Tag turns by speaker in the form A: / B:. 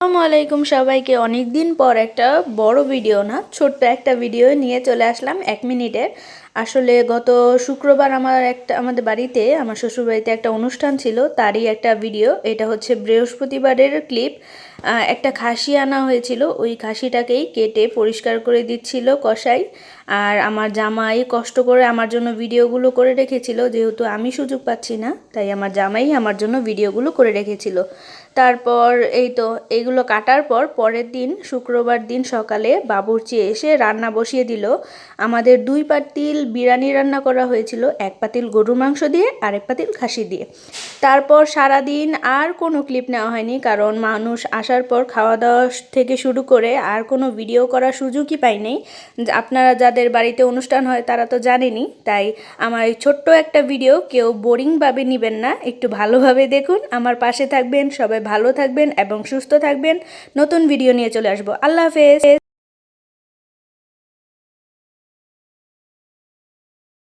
A: আসসালামু আলাইকুম সবাইকে। অনেক দিন পর একটা বড় ভিডিও না, ছোট্ট একটা ভিডিও নিয়ে চলে আসলাম এক মিনিটের আসলে গত শুক্রবার আমার একটা, আমাদের বাড়িতে, আমার শ্বশুরবাড়িতে একটা অনুষ্ঠান ছিল, তারই একটা ভিডিও। এটা হচ্ছে বৃহস্পতিবারের ক্লিপ। একটা খাসি আনা হয়েছিল, ওই খাসিটাকেই কেটে পরিষ্কার করে দিচ্ছিল কষাই আর আমার জামাই কষ্ট করে আমার জন্য ভিডিওগুলো করে রেখেছিল, যেহেতু আমি সুযোগ পাচ্ছি না, তাই আমার জামাই আমার জন্য ভিডিওগুলো করে রেখেছিল। তারপর এই তো এইগুলো কাটার পর পরের দিন, শুক্রবার দিন সকালে বাবুর্চি এসে রান্না বসিয়ে দিল। আমাদের দুই পাতিল বিরিয়ানি রান্না করা হয়েছিল, এক পাতিল গরুর মাংস দিয়ে আর এক পাতিল খাসি দিয়ে। তারপর সারা দিন আর কোনো ক্লিপ নেওয়া হয়নি, কারণ মানুষ আসার পর খাওয়া দাওয়া থেকে শুরু করে আর কোনো ভিডিও করার সুযোগই পাইনি। আপনারা যাদের বাড়িতে অনুষ্ঠান হয় তারা তো জানেনই তাই আমার এই ছোট্ট একটা ভিডিও কেউ বোরিংভাবে নেবেন না, একটু ভালোভাবে দেখুন, আমার পাশে থাকবেন সবাই। ভালো থাকবেন এবং সুস্থ থাকবেন। নতুন ভিডিও নিয়ে চলে আসব। আল্লাহ হাফেজ।